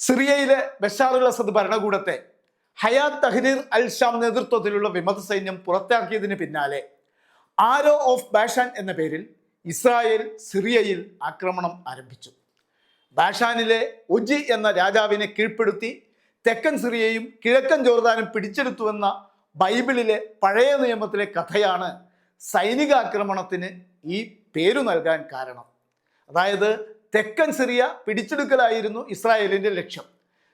സിറിയയിലെ ബഷാറുൽ അസദ് ഭരണകൂടത്തെ Hayat Tahrir al Sham നേതൃത്വത്തിലുള്ള വിമത സൈന്യം പുറത്താക്കിയതിന് പിന്നാലെ ആരോ ഓഫ് ബാഷാൻ എന്ന പേരിൽ ഇസ്രായേൽ സിറിയയിൽ ആക്രമണം ആരംഭിച്ചു. ബാഷാനിലെ ഒജി എന്ന രാജാവിനെ കീഴ്പ്പെടുത്തി തെക്കൻ സിറിയയും കിഴക്കൻ ജോർദാനും പിടിച്ചെടുത്തുവെന്ന ബൈബിളിലെ പഴയ നിയമത്തിലെ കഥയാണ് സൈനിക ആക്രമണത്തിന് ഈ പേരു നൽകാൻ കാരണം. അതായത് തെക്കൻ സിറിയ പിടിച്ചെടുക്കലായിരുന്നു ഇസ്രായേലിന്റെ ലക്ഷ്യം.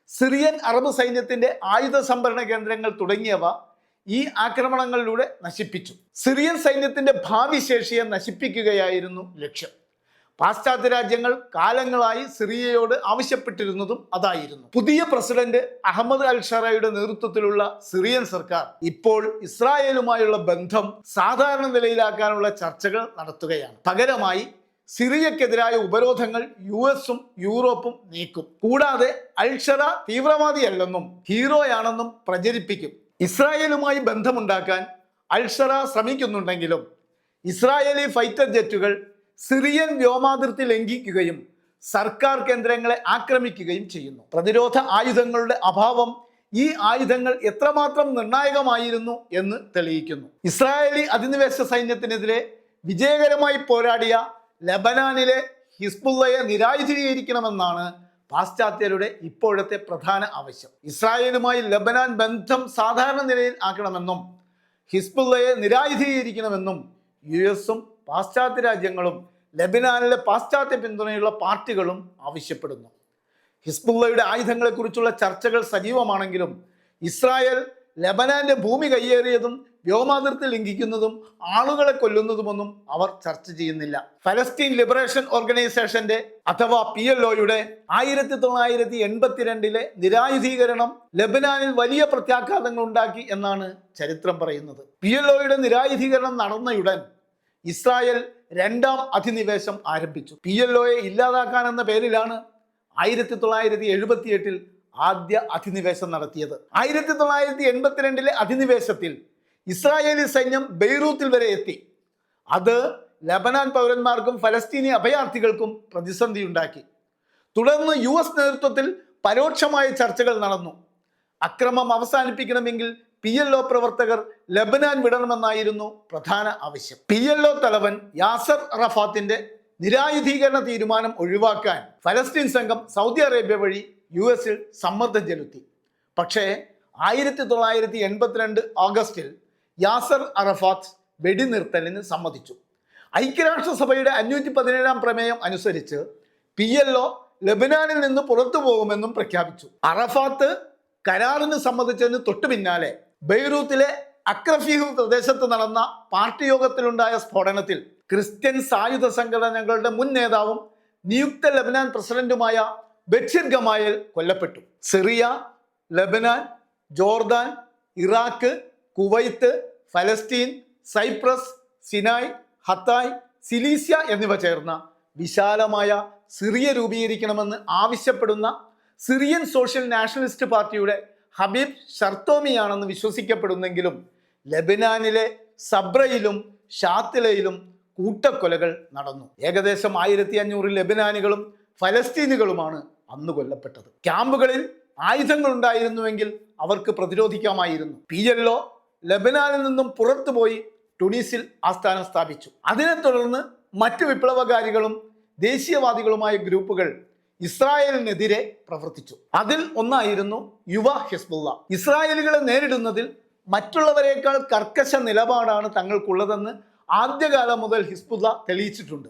സിറിയൻ അറബ് സൈന്യത്തിന്റെ ആയുധ സംഭരണ കേന്ദ്രങ്ങൾ തുടങ്ങിയവ ഈ ആക്രമണങ്ങളിലൂടെ നശിപ്പിച്ചു. സിറിയൻ സൈന്യത്തിന്റെ ഭാവി ശേഷിയെ നശിപ്പിക്കുകയായിരുന്നു ലക്ഷ്യം. പാശ്ചാത്യ രാജ്യങ്ങൾ കാലങ്ങളായി സിറിയയോട് ആവശ്യപ്പെട്ടിരുന്നതും അതായിരുന്നു. പുതിയ പ്രസിഡന്റ് അഹമ്മദ് അൽ ഷറയുടെ നേതൃത്വത്തിലുള്ള സിറിയൻ സർക്കാർ ഇപ്പോൾ ഇസ്രായേലുമായുള്ള ബന്ധം സാധാരണ നിലയിലാക്കാനുള്ള ചർച്ചകൾ നടത്തുകയാണ്. പകരമായി സിറിയക്കെതിരായ ഉപരോധങ്ങൾ യു എസും യൂറോപ്പും നീക്കും. കൂടാതെ അൽഷറ തീവ്രവാദിയല്ലെന്നും ഹീറോയാണെന്നും പ്രചരിപ്പിക്കും. ഇസ്രായേലുമായി ബന്ധമുണ്ടാക്കാൻ അൽഷറ ശ്രമിക്കുന്നുണ്ടെങ്കിലും ഇസ്രായേലി ഫൈറ്റർ ജെറ്റുകൾ സിറിയൻ വ്യോമാതിർത്തി ലംഘിക്കുകയും സർക്കാർ കേന്ദ്രങ്ങളെ ആക്രമിക്കുകയും ചെയ്യുന്നു. പ്രതിരോധ ആയുധങ്ങളുടെ അഭാവം ഈ ആയുധങ്ങൾ എത്രമാത്രം നിർണായകമായിരുന്നു എന്ന് തെളിയിക്കുന്നു. ഇസ്രായേലി അധിനിവേശ സൈന്യത്തിനെതിരെ വിജയകരമായി പോരാടിയ ലബനാനിലെ ഹിസ്ബുള്ളയെ നിരായുധീകരിക്കണമെന്നാണ് പാശ്ചാത്യരുടെ ഇപ്പോഴത്തെ പ്രധാന ആവശ്യം. ഇസ്രായേലുമായി ലബനാൻ ബന്ധം സാധാരണ നിലയിൽ ആക്കണമെന്നും ഹിസ്ബുള്ളയെ നിരായുധീകരിക്കണമെന്നും യു എസും പാശ്ചാത്യ രാജ്യങ്ങളും ലബനാനിലെ പാശ്ചാത്യ പിന്തുണയുള്ള പാർട്ടികളും ആവശ്യപ്പെടുന്നു. ഹിസ്ബുള്ളയുടെ ആയുധങ്ങളെക്കുറിച്ചുള്ള ചർച്ചകൾ സജീവമാണെങ്കിലും ഇസ്രായേൽ ലബനാന്റെ ഭൂമി കയ്യേറിയതും വ്യോമാതിർത്തി ലംഘിക്കുന്നതും ആളുകളെ കൊല്ലുന്നതുമൊന്നും അവർ ചർച്ച ചെയ്യുന്നില്ല. ഫലസ്തീൻ ലിബറേഷൻ ഓർഗനൈസേഷന്റെ അഥവാ പി എൽ ഒയുടെ ആയിരത്തി തൊള്ളായിരത്തി എൺപത്തിരണ്ടിലെ നിരായുധീകരണം ലബനാനിൽ വലിയ പ്രത്യാഘാതങ്ങൾ ഉണ്ടാക്കി എന്നാണ് ചരിത്രം പറയുന്നത്. പി എൽ ഒയുടെ നിരായുധീകരണം നടന്നയുടൻ ഇസ്രായേൽ രണ്ടാം അധിനിവേശം ആരംഭിച്ചു. പി എൽ ഒയെ ഇല്ലാതാക്കാൻ എന്ന പേരിലാണ് ആയിരത്തി തൊള്ളായിരത്തി എഴുപത്തി എട്ടിൽ ആദ്യ അധിനിവേശം നടത്തിയത്. ആയിരത്തി തൊള്ളായിരത്തി എൺപത്തിരണ്ടിലെ അധിനിവേശത്തിൽ ഇസ്രായേലി സൈന്യം ബെയ്റൂത്തിൽ വരെ എത്തി. അത് ലബനാൻ പൗരന്മാർക്കും ഫലസ്തീനി അഭയാർത്ഥികൾക്കും പ്രതിസന്ധി ഉണ്ടാക്കി തുടർന്ന് യു എസ് നേതൃത്വത്തിൽ പരോക്ഷമായ ചർച്ചകൾ നടന്നു. അക്രമം അവസാനിപ്പിക്കണമെങ്കിൽ പി എൽ ഒ പ്രവർത്തകർ ലബനാൻ വിടണമെന്നായിരുന്നു പ്രധാന ആവശ്യം. പി എൽ ഒ തലവൻ യാസർ റഫാത്തിന്റെ നിരായുധീകരണ തീരുമാനം ഒഴിവാക്കാൻ ഫലസ്തീൻ സംഘം സൗദി അറേബ്യ വഴി യു എസിൽ സമ്മർദ്ദം ചെലുത്തി. പക്ഷേ ആയിരത്തി തൊള്ളായിരത്തി എൺപത്തിരണ്ട് ഓഗസ്റ്റിൽ യാസർ അറഫാത്ത് വെടിനിർത്തലിന് സമ്മതിച്ചു. ഐക്യരാഷ്ട്രസഭയുടെ അഞ്ഞൂറ്റി പതിനേഴാം പ്രമേയം അനുസരിച്ച് പി എൽ ഒ ലബനാനിൽ നിന്ന് പുറത്തു പോകുമെന്നും പ്രഖ്യാപിച്ചു. അറഫാത്ത് കരാറിന് സമ്മതിച്ചതിന് തൊട്ടു പിന്നാലെ ബെയ്റൂത്തിലെ അക്രഫീഹ് പ്രദേശത്ത് നടന്ന പാർട്ടി യോഗത്തിലുണ്ടായ സ്ഫോടനത്തിൽ ക്രിസ്ത്യൻ സായുധ സംഘടനകളുടെ മുൻ നേതാവും നിയുക്ത ലബനാൻ പ്രസിഡന്റുമായ ബഷീർ ഗമായൽ കൊല്ലപ്പെട്ടു. Syria Lebanon Jordan Iraq Kuwait Palestine Cyprus Sinai Hatay Cilicia എന്നിവ ചേർന്ന വിശാലമായ സിറിയ രൂപീകരിക്കണമെന്ന് ആവശ്യപ്പെടുന്ന സിറിയൻ സോഷ്യൽ നാഷണലിസ്റ്റ് പാർട്ടിയുടെ ഹബീബ് ഷർത്തോമിയാണെന്ന് വിശ്വസിക്കപ്പെടുന്നെങ്കിലും ലബനാനിലെ സബ്രയിലും ഷാത്തിലയിലും കൂട്ടക്കൊലകൾ നടന്നു. ഏകദേശം ആയിരത്തി അഞ്ഞൂറ് ലബനാനികളും ഫലസ്തീനുകളുമാണ് അന്ന് കൊല്ലപ്പെട്ടത്. ക്യാമ്പുകളിൽ ആയുധങ്ങൾ ഉണ്ടായിരുന്നുവെങ്കിൽ അവർക്ക് പ്രതിരോധിക്കാമായിരുന്നു. പി എൽ ഒ ലബനാനിൽ നിന്നും പുറത്തുപോയി ടുണീസിൽ ആസ്ഥാനം സ്ഥാപിച്ചു. അതിനെ തുടർന്ന് മറ്റ് വിപ്ലവകാരികളും ദേശീയവാദികളുമായ ഗ്രൂപ്പുകൾ ഇസ്രായേലിനെതിരെ പ്രവർത്തിച്ചു. അതിൽ ഒന്നായിരുന്നു യുവ ഹിസ്ബുള്ള. ഇസ്രായേലുകളെ നേരിടുന്നതിൽ മറ്റുള്ളവരെക്കാൾ കർക്കശ നിലപാടാണ് തങ്ങൾക്കുള്ളതെന്ന് ആദ്യകാലം മുതൽ ഹിസ്ബുള്ള തെളിയിച്ചിട്ടുണ്ട്.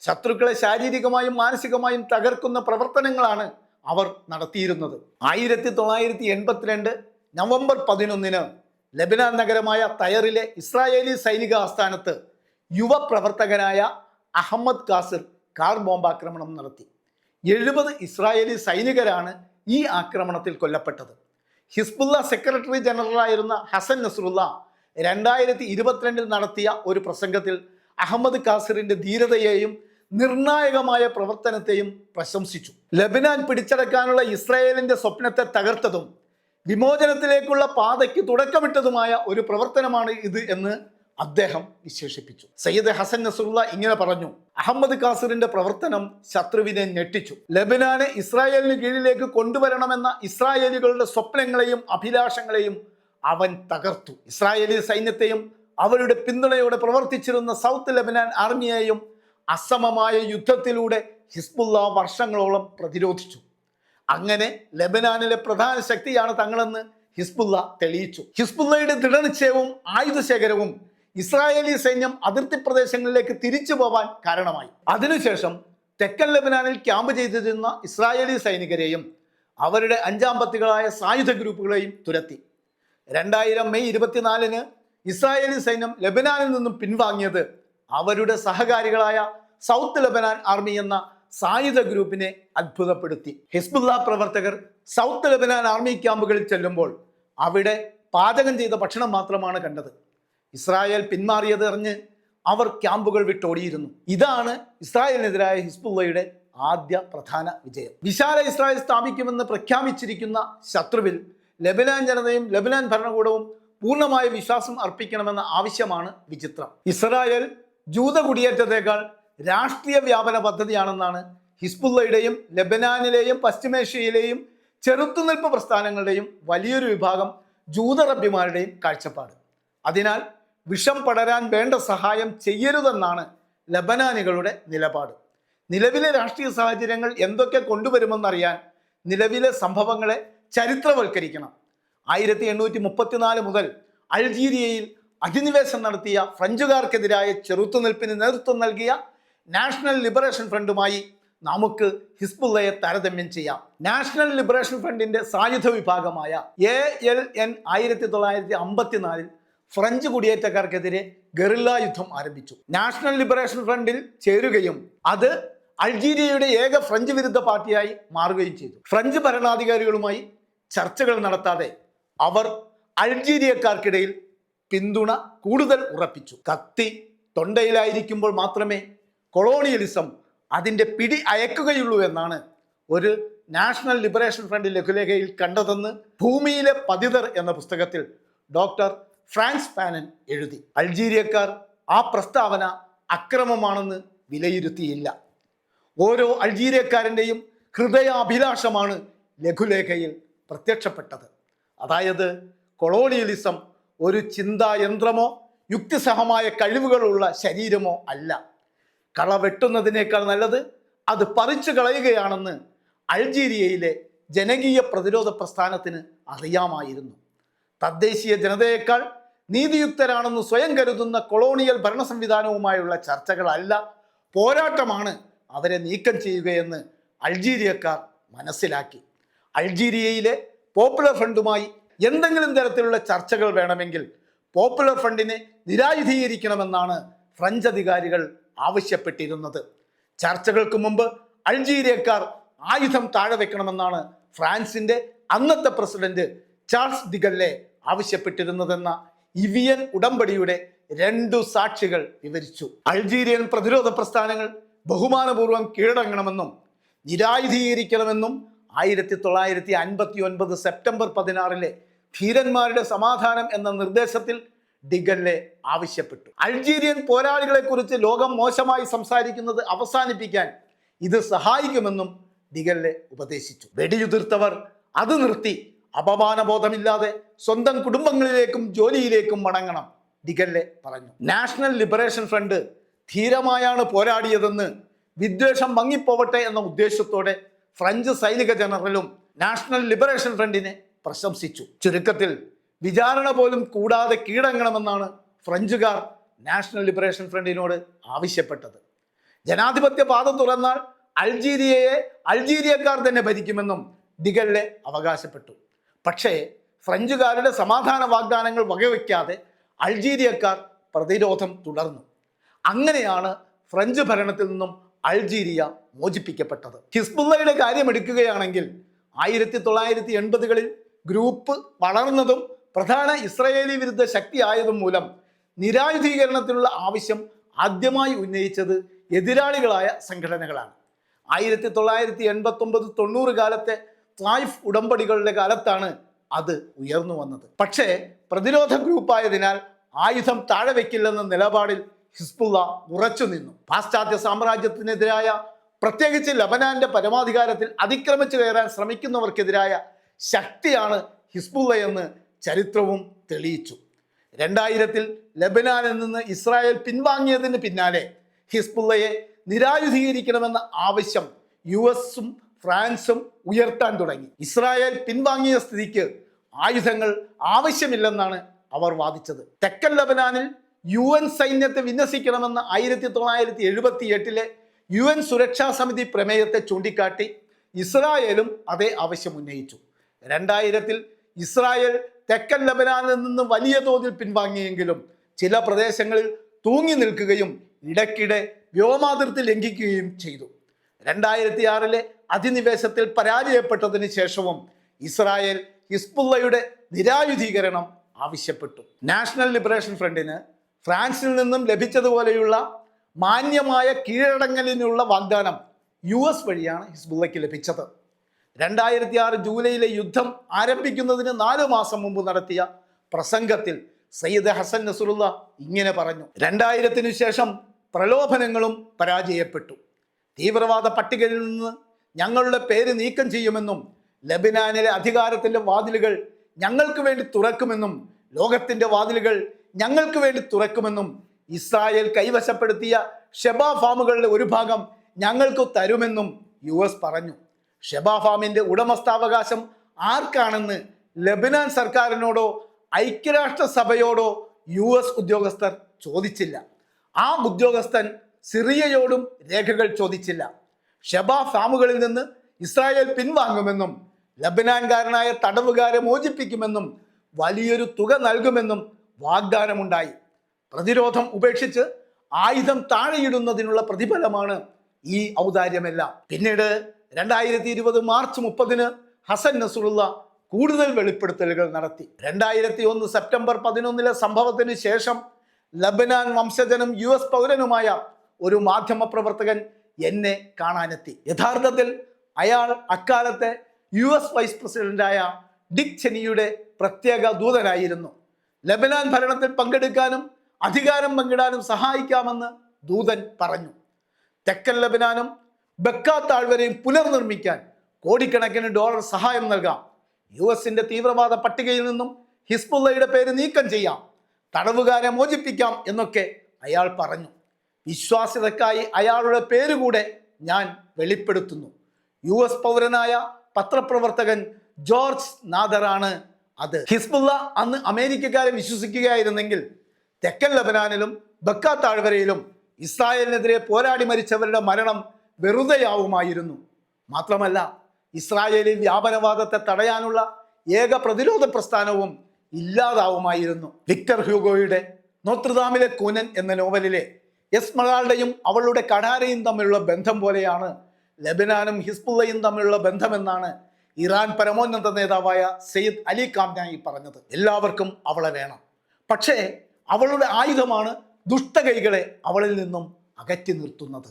ശത്രുക്കളെ ശാരീരികമായും മാനസികമായും തകർക്കുന്ന പ്രവർത്തനങ്ങളാണ് അവർ നടത്തിയിരുന്നത്. ആയിരത്തി തൊള്ളായിരത്തി എൺപത്തിരണ്ട് നവംബർ പതിനൊന്നിന് ലബനാൻ നഗരമായ തയറിലെ ഇസ്രായേലി സൈനിക ആസ്ഥാനത്ത് യുവപ്രവർത്തകനായ അഹമ്മദ് കാസിർ കാർ ബോംബാക്രമണം നടത്തി. എഴുപത് ഇസ്രായേലി സൈനികരാണ് ഈ ആക്രമണത്തിൽ കൊല്ലപ്പെട്ടത്. ഹിസ്ബുല്ല സെക്രട്ടറി ജനറലായിരുന്ന ഹസൻ നസറുല്ല രണ്ടായിരത്തി ഇരുപത്തിരണ്ടിൽ നടത്തിയ ഒരു പ്രസംഗത്തിൽ അഹമ്മദ് കാസിറിന്റെ ധീരതയെയും നിർണായകമായ പ്രവർത്തനത്തെയും പ്രശംസിച്ചു. ലബനാൻ പിടിച്ചടക്കാനുള്ള ഇസ്രായേലിന്റെ സ്വപ്നത്തെ തകർത്തതും വിമോചനത്തിലേക്കുള്ള പാതയ്ക്ക് തുടക്കമിട്ടതുമായ ഒരു പ്രവർത്തനമാണ് ഇത് എന്ന് അദ്ദേഹം വിശേഷിപ്പിച്ചു. സയ്യിദ് ഹസൻ നസുള്ള ഇങ്ങനെ പറഞ്ഞു അഹമ്മദ് കാസിറിന്റെ പ്രവർത്തനം ശത്രുവിനെ ഞെട്ടിച്ചു. ലബനാനെ ഇസ്രായേലിന് കീഴിലേക്ക് കൊണ്ടുവരണമെന്ന ഇസ്രായേലികളുടെ സ്വപ്നങ്ങളെയും അഭിലാഷങ്ങളെയും അവൻ തകർത്തു. ഇസ്രായേലി സൈന്യത്തെയും അവരുടെ പിന്തുണയോടെ പ്രവർത്തിച്ചിരുന്ന സൗത്ത് ലബനാൻ ആർമിയെയും അസമമായ യുദ്ധത്തിലൂടെ ഹിസ്ബുള്ള വർഷങ്ങളോളം പ്രതിരോധിച്ചു. അങ്ങനെ ലബനാനിലെ പ്രധാന ശക്തിയാണ് തങ്ങളെന്ന് ഹിസ്ബുല്ല തെളിയിച്ചു. ഹിസ്ബുല്ലയുടെ ദൃഢനിശ്ചയവും ആയുധശേഖരവും ഇസ്രായേലി സൈന്യം അതിർത്തി പ്രദേശങ്ങളിലേക്ക് തിരിച്ചു പോവാൻ കാരണമായി. അതിനുശേഷം തെക്കൻ ലബനാനിൽ ക്യാമ്പ് ചെയ്തിരുന്ന ഇസ്രായേലി സൈനികരെയും അവരുടെ അഞ്ചാം പത്തികളായ സായുധ ഗ്രൂപ്പുകളെയും തുരത്തി. രണ്ടായിരം മെയ് ഇരുപത്തിനാലിന് ഇസ്രായേലി സൈന്യം ലബനാനിൽ നിന്നും പിൻവാങ്ങിയത് അവരുടെ സഹകാരികളായ സൗത്ത് ലബനാൻ ആർമി എന്ന സായുധ ഗ്രൂപ്പിനെ അത്ഭുതപ്പെടുത്തി. ഹിസ്ബുല്ല പ്രവർത്തകർ സൗത്ത് ലബനാൻ ആർമി ക്യാമ്പുകളിൽ ചെല്ലുമ്പോൾ അവിടെ പാചകം ചെയ്ത ഭക്ഷണം മാത്രമാണ് കണ്ടത്. ഇസ്രായേൽ പിന്മാറിയത് അറിഞ്ഞ് അവർ ക്യാമ്പുകൾ വിട്ടോടിയിരുന്നു. ഇതാണ് ഇസ്രായേലിനെതിരായ ഹിസ്ബുള്ളയുടെ ആദ്യ പ്രധാന വിജയം. വിശാല ഇസ്രായേൽ സ്ഥാപിക്കുമെന്ന് പ്രഖ്യാപിച്ചിരിക്കുന്ന ശത്രുവിൽ ലബനാൻ ജനതയും ലബനാൻ ഭരണകൂടവും പൂർണമായ വിശ്വാസം അർപ്പിക്കണമെന്ന ആവശ്യമാണ് വിചിത്രം. ഇസ്രായേൽ ജൂത കുടിയേറ്റത്തേക്കാൾ രാഷ്ട്രീയ വ്യാപന പദ്ധതിയാണെന്നാണ് ഹിസ്ബുള്ളയുടെയും ലെബനാനിലെയും പശ്ചിമേഷ്യയിലെയും ചെറുത്തുനിൽപ്പ് പ്രസ്ഥാനങ്ങളുടെയും വലിയൊരു വിഭാഗം ജൂതറബിമാരുടെയും കാഴ്ചപ്പാട്. അതിനാൽ വിഷം പടരാൻ വേണ്ട സഹായം ചെയ്യരുതെന്നാണ് ലബനാനികളുടെ നിലപാട്. നിലവിലെ രാഷ്ട്രീയ സാഹചര്യങ്ങൾ എന്തൊക്കെ കൊണ്ടുവരുമെന്നറിയാൻ നിലവിലെ സംഭവങ്ങളെ ചരിത്രവൽക്കരിക്കണം. ആയിരത്തി എണ്ണൂറ്റി മുപ്പത്തിനാല് മുതൽ അൾജീരിയയിൽ അധിനിവേശം നടത്തിയ ഫ്രഞ്ചുകാർക്കെതിരായ ചെറുത്തുനിൽപ്പിന് നേതൃത്വം നൽകിയ നാഷണൽ ലിബറേഷൻ ഫ്രണ്ടുമായി നമുക്ക് ഹിസ്ബുള്ളയെ താരതമ്യം ചെയ്യാം. നാഷണൽ ലിബറേഷൻ ഫ്രണ്ടിന്റെ സായുധ വിഭാഗമായ എ എൽ എൻ ആയിരത്തി തൊള്ളായിരത്തി അമ്പത്തിനാലിൽ ഫ്രഞ്ച് കുടിയേറ്റക്കാർക്കെതിരെ ഗറില്ല യുദ്ധം ആരംഭിച്ചു. നാഷണൽ ലിബറേഷൻ ഫ്രണ്ടിൽ ചേരുകയും അത് അൾജീരിയയുടെ ഏക ഫ്രഞ്ച് വിരുദ്ധ പാർട്ടിയായി മാറുകയും ചെയ്തു. ഫ്രഞ്ച് ഭരണാധികാരികളുമായി ചർച്ചകൾ നടത്താതെ അവർ അൾജീരിയക്കാർക്കിടയിൽ പിന്തുണ കൂടുതൽ ഉറപ്പിച്ചു. കത്തി തൊണ്ടയിലായിരിക്കുമ്പോൾ മാത്രമേ കൊളോണിയലിസം അതിന്റെ പിടി അയക്കുകയുള്ളൂ എന്നാണ് ഒരു നാഷണൽ ലിബറേഷൻ ഫ്രണ്ട് ലഘുലേഖയിൽ കണ്ടതെന്ന് ഭൂമിയിലെ പതിതർ എന്ന പുസ്തകത്തിൽ ഡോക്ടർ ഫ്രാൻസ് പാനൻ എഴുതി. അൾജീരിയക്കാർ ആ പ്രസ്താവന അക്രമമാണെന്ന് വിലയിരുത്തിയില്ല. ഓരോ അൾജീരിയക്കാരന്റെയും ഹൃദയാഭിലാഷമാണ് ലഘുലേഖയിൽ പ്രത്യക്ഷപ്പെട്ടത്. അതായത് കൊളോണിയലിസം ഒരു ചിന്തായന്ത്രമോ യുക്തിസഹമായ കഴിവുകളുള്ള ശരീരമോ അല്ല. കള വെട്ടുന്നതിനേക്കാൾ നല്ലത് അത് പറിച്ചു കളയുകയാണെന്ന് അൾജീരിയയിലെ ജനകീയ പ്രതിരോധ പ്രസ്ഥാനത്തിന് അറിയാമായിരുന്നു. തദ്ദേശീയ ജനതയേക്കാൾ നീതിയുക്തരാണെന്ന് സ്വയം കരുതുന്ന കൊളോണിയൽ ഭരണ സംവിധാനവുമായുള്ള ചർച്ചകളല്ല പോരാട്ടമാണ് അവരെ നീക്കം ചെയ്യുകയെന്ന് അൾജീരിയക്കാർ മനസ്സിലാക്കി. അൾജീരിയയിലെ പോപ്പുലർ ഫ്രണ്ടുമായി എന്തെങ്കിലും തരത്തിലുള്ള ചർച്ചകൾ വേണമെങ്കിൽ പോപ്പുലർ ഫ്രണ്ടിനെ നിരായുധീകരിക്കണമെന്നാണ് ഫ്രഞ്ച് അധികാരികൾ ആവശ്യപ്പെട്ടിരുന്നത്. ചർച്ചകൾക്ക് മുമ്പ് അൾജീരിയക്കാർ ആയുധം താഴെ വെക്കണമെന്നാണ് ഫ്രാൻസിന്റെ അന്നത്തെ പ്രസിഡന്റ് ചാൾസ് ദിഗല്ലെ ആവശ്യപ്പെട്ടിരുന്നതെന്ന ഇവിയൻ ഉടമ്പടിയുടെ രണ്ടു സാക്ഷികൾ വിവരിച്ചു. അൾജീരിയൻ പ്രതിരോധ പ്രസ്ഥാനങ്ങൾ ബഹുമാനപൂർവം കീഴടങ്ങണമെന്നും നിരായുധീകരിക്കണമെന്നും ആയിരത്തി തൊള്ളായിരത്തി അൻപത്തി ഒൻപത് സെപ്റ്റംബർ പതിനാറിലെ ധീരന്മാരുടെ സമാധാനം എന്ന നിർദ്ദേശത്തിൽ ഡിഗല്ലെ ആവശ്യപ്പെട്ടു. അൾജീരിയൻ പോരാളികളെ കുറിച്ച് ലോകം മോശമായി സംസാരിക്കുന്നത് അവസാനിപ്പിക്കാൻ ഇത് സഹായിക്കുമെന്നും ഡിഗല്ലെ ഉപദേശിച്ചു. വെടിയുതിർത്തവർ അത് നിർത്തി അപമാനബോധമില്ലാതെ സ്വന്തം കുടുംബങ്ങളിലേക്കും ജോലിയിലേക്കും മടങ്ങണം ഡിഗല്ലെ പറഞ്ഞു. നാഷണൽ ലിബറേഷൻ ഫ്രണ്ട് ധീരമായാണ് പോരാടിയതെന്ന് വിദ്വേഷം മങ്ങിപ്പോവട്ടെ എന്ന ഉദ്ദേശത്തോടെ ഫ്രഞ്ച് സൈനിക ജനറലും നാഷണൽ ലിബറേഷൻ ഫ്രണ്ടിനെ പ്രശംസിച്ചു. ചുരുക്കത്തിൽ വിചാരണ പോലും കൂടാതെ കീഴടങ്ങണമെന്നാണ് ഫ്രഞ്ചുകാർ നാഷണൽ ലിബറേഷൻ ഫ്രണ്ടിനോട് ആവശ്യപ്പെട്ടത്. ജനാധിപത്യ പാത തുറന്നാൽ അൾജീരിയയെ അൾജീരിയക്കാർ തന്നെ ഭരിക്കുമെന്നും ഡിഗല്ലെ അവകാശപ്പെട്ടു. പക്ഷേ ഫ്രഞ്ചുകാരുടെ സമാധാന വാഗ്ദാനങ്ങൾ വകവയ്ക്കാതെ അൾജീരിയക്കാർ പ്രതിരോധം തുടർന്നു. അങ്ങനെയാണ് ഫ്രഞ്ച് ഭരണത്തിൽ നിന്നും അൾജീരിയ മോചിപ്പിക്കപ്പെട്ടത്. ഹിസ്ബുള്ളയുടെ കാര്യം എടുക്കുകയാണെങ്കിൽ ആയിരത്തി തൊള്ളായിരത്തി എൺപതുകളിൽ ഗ്രൂപ്പ് വളർന്നതും പ്രധാന ഇസ്രയേലി വിരുദ്ധ ശക്തിയായതും മൂലം നിരായുധീകരണത്തിനുള്ള ആവശ്യം ആദ്യമായി ഉന്നയിച്ചത് എതിരാളികളായ സംഘടനകളാണ്. ആയിരത്തി തൊള്ളായിരത്തി എൺപത്തി ഒമ്പത് തൊണ്ണൂറ് കാലത്തെ ത്ലായിഫ് ഉടമ്പടികളുടെ കാലത്താണ് അത് ഉയർന്നു വന്നത്. പക്ഷേ പ്രതിരോധ ഗ്രൂപ്പായതിനാൽ ആയുധം താഴെ വയ്ക്കില്ലെന്ന നിലപാടിൽ ഹിസ്ബുള്ള ഉറച്ചു നിന്നു. പാശ്ചാത്യ സാമ്രാജ്യത്തിനെതിരായ പ്രത്യേകിച്ച് ലബനാന്റെ പരമാധികാരത്തിൽ അതിക്രമിച്ചു കയറാൻ ശ്രമിക്കുന്നവർക്കെതിരായ ശക്തിയാണ് ഹിസ്ബുള്ള എന്ന് ചരിത്രവും തെളിയിച്ചു. രണ്ടായിരത്തിൽ ലബനാനിൽ നിന്ന് ഇസ്രായേൽ പിൻവാങ്ങിയതിന് പിന്നാലെ ഹിസ്ബുള്ളയെ നിരായുധീകരിക്കണമെന്ന ആവശ്യം യു എസും ഫ്രാൻസും ഉയർത്താൻ തുടങ്ങി. ഇസ്രായേൽ പിൻവാങ്ങിയ സ്ഥിതിക്ക് ആയുധങ്ങൾ ആവശ്യമില്ലെന്നാണ് അവർ വാദിച്ചത്. തെക്കൻ ലബനാനിൽ യു എൻ സൈന്യത്തെ വിന്യസിക്കണമെന്ന ആയിരത്തി തൊള്ളായിരത്തി എഴുപത്തി എട്ടിലെ യു എൻ സുരക്ഷാ സമിതി പ്രമേയത്തെ ചൂണ്ടിക്കാട്ടി ഇസ്രായേലും അതേ ആവശ്യം ഉന്നയിച്ചു. രണ്ടായിരത്തിൽ ഇസ്രായേൽ തെക്കൻ ലബനാനിൽ നിന്ന് വലിയ തോതിൽ പിൻവാങ്ങിയെങ്കിലും ചില പ്രദേശങ്ങളിൽ തൂങ്ങി നിൽക്കുകയും ഇടയ്ക്കിടെ വ്യോമാതിർത്തി ലംഘിക്കുകയും ചെയ്തു. രണ്ടായിരത്തി ആറിലെ അധിനിവേശത്തിൽ പരാജയപ്പെട്ടതിന് ശേഷവും ഇസ്രായേൽ ഹിസ്ബുള്ളയുടെ നിരായുധീകരണം ആവശ്യപ്പെട്ടു. നാഷണൽ ലിബറേഷൻ ഫ്രണ്ടിന് ഫ്രാൻസിൽ നിന്നും ലഭിച്ചതുപോലെയുള്ള മാന്യമായ കീഴടങ്ങലിനുള്ള വാഗ്ദാനം യു എസ് വഴിയാണ് ഹിസ്ബുള്ളയ്ക്ക് ലഭിച്ചത്. രണ്ടായിരത്തി ആറ് ജൂലൈയിലെ യുദ്ധം ആരംഭിക്കുന്നതിന് നാലു മാസം മുമ്പ് നടത്തിയ പ്രസംഗത്തിൽ സയ്യിദ് ഹസൻ നസുറുള്ള ഇങ്ങനെ പറഞ്ഞു. രണ്ടായിരത്തിനു ശേഷം പ്രലോഭനങ്ങളും പരാജയപ്പെട്ടു. തീവ്രവാദ പട്ടികയിൽ നിന്ന് ഞങ്ങളുടെ പേര് നീക്കം ചെയ്യുമെന്നും ലബിനാനിലെ അധികാരത്തിന്റെ വാതിലുകൾ ഞങ്ങൾക്ക് വേണ്ടി തുറക്കുമെന്നും ലോകത്തിന്റെ വാതിലുകൾ ഞങ്ങൾക്ക് വേണ്ടി തുറക്കുമെന്നും ഇസ്രായേൽ കൈവശപ്പെടുത്തിയ ഷെബ ഫാമുകളുടെ ഒരു ഭാഗം ഞങ്ങൾക്ക് തരുമെന്നും യു പറഞ്ഞു. ഷെബ ഫാമിന്റെ ഉടമസ്ഥാവകാശം ആർക്കാണെന്ന് ലബനാൻ സർക്കാരിനോടോ ഐക്യരാഷ്ട്രസഭയോടോ യു എസ് ഉദ്യോഗസ്ഥർ ചോദിച്ചില്ല. ആ ഉദ്യോഗസ്ഥൻ സിറിയയോടും രേഖകൾ ചോദിച്ചില്ല. ഷെബ ഫാമുകളിൽ നിന്ന് ഇസ്രായേൽ പിൻവാങ്ങുമെന്നും ലബനാൻകാരനായ തടവുകാരെ മോചിപ്പിക്കുമെന്നും വലിയൊരു തുക നൽകുമെന്നും വാഗ്ദാനമുണ്ടായി. പ്രതിരോധം ഉപേക്ഷിച്ച് ആയുധം താഴെയിടുന്നതിനുള്ള പ്രതിഫലമാണ് ഈ ഔദാര്യമെല്ലാം. പിന്നീട് രണ്ടായിരത്തി ഇരുപത് മാർച്ച് മുപ്പതിന് ഹസൻ നസുറുള്ള കൂടുതൽ വെളിപ്പെടുത്തലുകൾ നടത്തി. രണ്ടായിരത്തി ഒന്ന് സെപ്റ്റംബർ പതിനൊന്നിലെ സംഭവത്തിന് ശേഷം ലബനാൻ വംശജനും യു എസ് പൗരനുമായ ഒരു മാധ്യമ പ്രവർത്തകൻ എന്നെ കാണാനെത്തി. യഥാർത്ഥത്തിൽ അയാൾ അക്കാലത്തെ യു എസ് വൈസ് പ്രസിഡന്റായ ഡിക് ചെനിയുടെ പ്രത്യേക ദൂതനായിരുന്നു. ലബനാൻ ഭരണത്തിൽ പങ്കെടുക്കാനും അധികാരം പങ്കിടാനും സഹായിക്കാമെന്ന് ദൂതൻ പറഞ്ഞു. തെക്കൻ ലബനാനും ബക്ക താഴ്വരയും പുനർനിർമ്മിക്കാൻ കോടിക്കണക്കിന് ഡോളർ സഹായം നൽകാം. യു എസിന്റെ തീവ്രവാദ പട്ടികയിൽ നിന്നും ഹിസ്ബുള്ളയുടെ പേര് നീക്കം ചെയ്യാം. തടവുകാരെ മോചിപ്പിക്കാം എന്നൊക്കെ അയാൾ പറഞ്ഞു. വിശ്വാസ്യതക്കായി അയാളുടെ പേര് കൂടെ ഞാൻ വെളിപ്പെടുത്തുന്നു. യു എസ് പൗരനായ പത്രപ്രവർത്തകൻ ജോർജ് നാദറാണ് അത്. ഹിസ്ബുള്ള അന്ന് അമേരിക്കക്കാരെ വിശ്വസിക്കുകയായിരുന്നെങ്കിൽ തെക്കൻ ലബനാനിലും ബക്ക താഴ്വരയിലും ഇസ്രായേലിനെതിരെ പോരാടി മരിച്ചവരുടെ മരണം വെറുതെയാവുമായിരുന്നു. മാത്രമല്ല ഇസ്രായേലിൽ വ്യാപനവാദത്തെ തടയാനുള്ള ഏക പ്രതിരോധ പ്രസ്ഥാനവും ഇല്ലാതാവുമായിരുന്നു. വിക്ടർ ഹ്യൂഗോയുടെ നോത്രദാമിലെ കൂനൻ എന്ന നോവലിലെ എസ്മറാളുടെയും അവളുടെ കടാരയും തമ്മിലുള്ള ബന്ധം പോലെയാണ് ലബനാനും ഹിസ്ബുള്ളയും തമ്മിലുള്ള ബന്ധമെന്നാണ് ഇറാൻ പരമോന്നത നേതാവായ സെയ്ദ് അലി കാംനായി പറഞ്ഞത്. എല്ലാവർക്കും അവളെ വേണം. പക്ഷേ അവളുടെ ആയുധമാണ് ദുഷ്ടകൈകളെ അവളിൽ നിന്നും അകറ്റി നിർത്തുന്നത്.